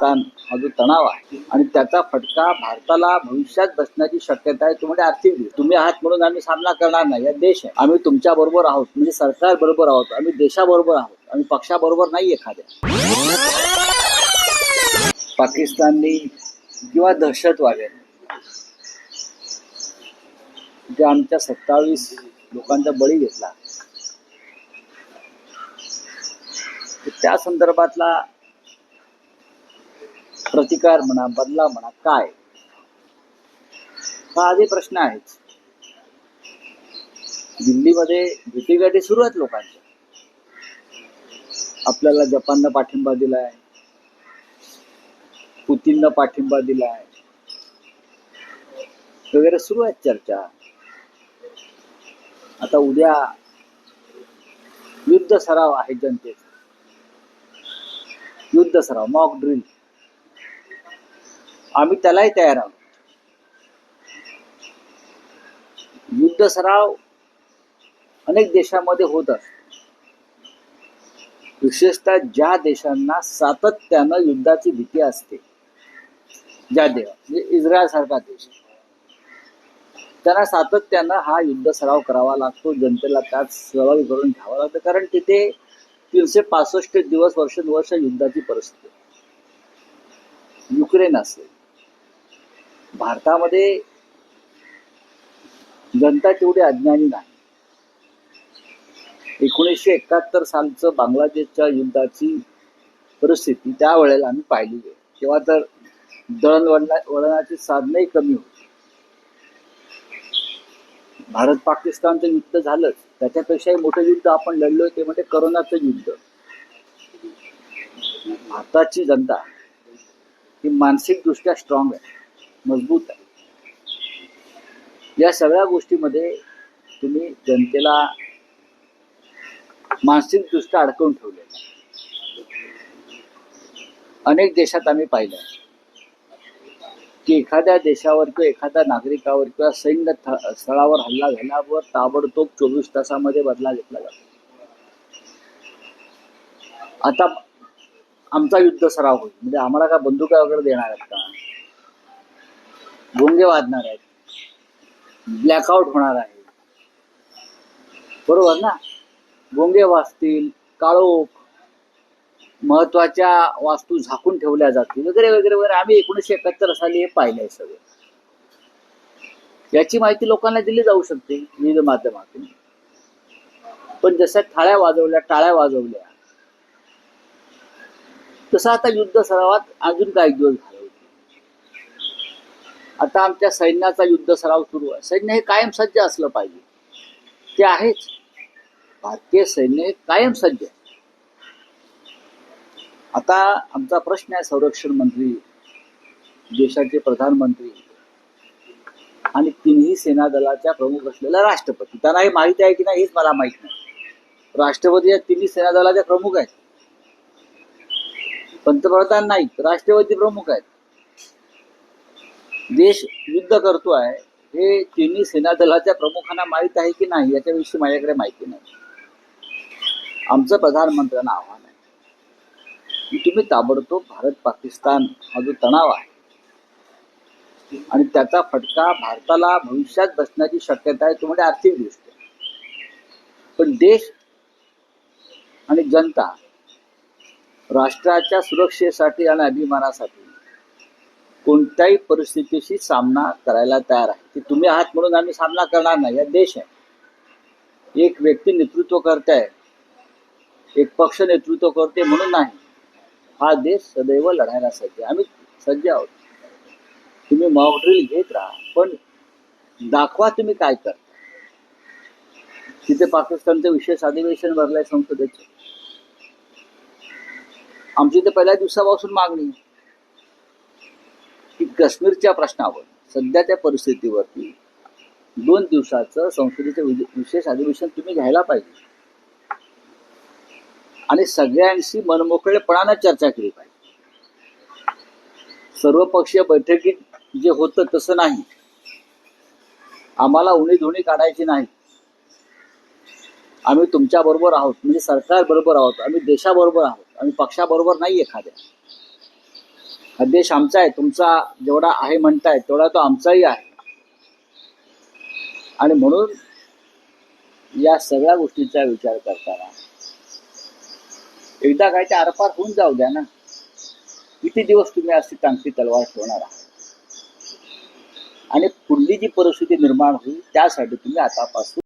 ताण हा जो तणाव आहे आणि त्याचा फटका भारताला भविष्यात बसण्याची शक्यता आहे तुम्हाला आर्थिक तुम्ही आहात म्हणून आम्ही सामना करणार नाही. या देश आहे. आम्ही तुमच्या बरोबर आहोत. म्हणजे सरकार बरोबर आहोत. आम्ही देशाबरोबर आहोत. आम्ही पक्षाबरोबर नाही एखाद्या. पाकिस्ताननी किंवा दहशतवाद्यांनी जे आमच्या सत्तावीस लोकांचा बळी घेतला त्या संदर्भातला प्रतिकार म्हणा बदला म्हणा काय? हा आधी प्रश्न आहेच. दिल्लीमध्ये भीतीगाठी सुरू आहेत लोकांच्या. आपल्याला जपाननं पाठिंबा दिलाय. पुतीननं पाठिंबा दिलाय. वगैरे सुरू आहेत चर्चा. आता उद्या युद्ध सराव आहे जनतेचा. युद्ध सराव मॉक ड्रिल आम्ही त्यालाही तयार आहोत. युद्ध सराव अनेक देशामध्ये होत असतो. विशेषतः ज्या देशांना सातत्यानं युद्धाची भीती असते ज्या देवा म्हणजे इस्रायल सारखा देश. त्यांना सातत्यानं हा युद्ध सराव करावा लागतो जनतेला त्यात सहभागी करून घ्यावा लागतं कारण तिथे तीनशे पासष्ट दिवस वर्षानुवर्ष युद्धाची परिस्थिती युक्रेन असेल भारतामध्ये जनता तेवढी अज्ञानी नाही. एकोणीसशे एकाहत्तर सालचं बांगलादेशच्या युद्धाची परिस्थिती त्यावेळेला आम्ही पाहिली. आहे तेव्हा तर दळणवळणा वळणाची साधनही कमी होती. भारत पाकिस्तानचं युद्ध झालंच. त्याच्यापेक्षाही मोठं युद्ध आपण लढलोय ते म्हणजे करोनाचं युद्ध. भारताची जनता ही मानसिकदृष्ट्या स्ट्रॉंग आहे. मजबूत आहे. या सगळ्या गोष्टीमध्ये तुम्ही जनतेला मानसिकदृष्ट्या अडकवून ठेवले अनेक देशात आम्ही पाहिलं की एखाद्या देशावर किंवा एखाद्या नागरिकावर किंवा सैन्य स्थळावर हल्ला झाल्यावर ताबडतोब चोवीस तासामध्ये बदला घेतला जातो. आता आमचा युद्ध सराव होईल. म्हणजे आम्हाला का बंदुका वगैरे देणार आहेत का? भोंगे वाजणार आहेत. ब्लॅकआउट होणार आहे. बरोबर ना? भोंगे वाजतील काळोख महत्त्वाच्या वास्तू झाकून ठेवल्या जातील वगैरे वगैरे वगैरे. आम्ही एकोणीसशे एकाहत्तर साली हे पाहिलंय सगळं. याची माहिती लोकांना दिली जाऊ शकते विविध माध्यमातून. पण जशा थाळ्या वाजवल्या टाळ्या वाजवल्या तसं आता युद्ध सरावात अजून काही दिवस आता आमच्या सैन्याचा युद्ध सराव सुरू आहे. सैन्य हे कायम सज्ज असलं पाहिजे. ते आहेच. भारतीय सैन्य हे कायम सज्ज आहे. आता आमचा प्रश्न आहे संरक्षण मंत्री देशाचे प्रधानमंत्री आणि तिन्ही सेना दलाच्या प्रमुख असलेला राष्ट्रपती. त्यांना हे माहिती आहे की नाही हेच मला माहीत नाही. राष्ट्रपती या तिन्ही सेना दलाच्या प्रमुख आहेत. पंतप्रधान नाहीत राष्ट्रपती प्रमुख आहेत. देश युद्ध करतो आहे हे तिन्ही सेना दलाच्या प्रमुखांना माहीत आहे की नाही याच्याविषयी माझ्याकडे माहिती नाही. आमचं प्रधानमंत्र्यांना आव्हान आहे. की तुम्ही ताबडतोब भारत पाकिस्तान हा जो तणाव आहे आणि त्याचा फटका भारताला भविष्यात बसण्याची शक्यता आहे तो म्हणजे आर्थिक दृष्ट्या. पण देश आणि जनता राष्ट्राच्या सुरक्षेसाठी आणि अभिमानासाठी कोणत्याही परिस्थितीशी सामना करायला तयार आहे. की तुम्ही आहात म्हणून आम्ही सामना करणार नाही. या देश आहे. एक व्यक्ती नेतृत्व करते. एक पक्ष नेतृत्व करते म्हणून नाही. हा देश सदैव लढायला सज्ज आम्ही सज्ज आहोत. तुम्ही मॉक ड्रिल घेत राहा. पण दाखवा तुम्ही काय करता. तिथे पाकिस्तानचं विशेष अधिवेशन भरलंय संसदेचं. आमची तर पहिल्या दिवसापासून मागणी आहे. की काश्मीरच्या प्रश्नावर सध्या त्या परिस्थितीवरती दोन दिवसाचं संसदेचं विशेष अधिवेशन तुम्ही घ्यायला पाहिजे. आणि सगळ्यांशी मनमोकळेपणानं चर्चा केली पाहिजे. सर्वपक्षीय बैठकीत जे होतं तसं नाही. आम्हाला उणी धुणी काढायची नाही. आम्ही तुमच्या बरोबर आहोत म्हणजे सरकार बरोबर आहोत आम्ही देशाबरोबर आहोत आम्ही पक्षाबरोबर नाही एखाद्या. हा देश आमचा आहे तुमचा जेवढा आहे म्हणताय तेवढा तो आमचाही आहे. आणि म्हणून या सगळ्या गोष्टीचा विचार करताना एकदा काय ते आरपार होऊन जाऊ द्या ना. किती दिवस तुम्ही अशी टांगती तलवार ठेवणार आहात? आणि पुढली जी परिस्थिती निर्माण होईल त्यासाठी तुम्ही आतापासून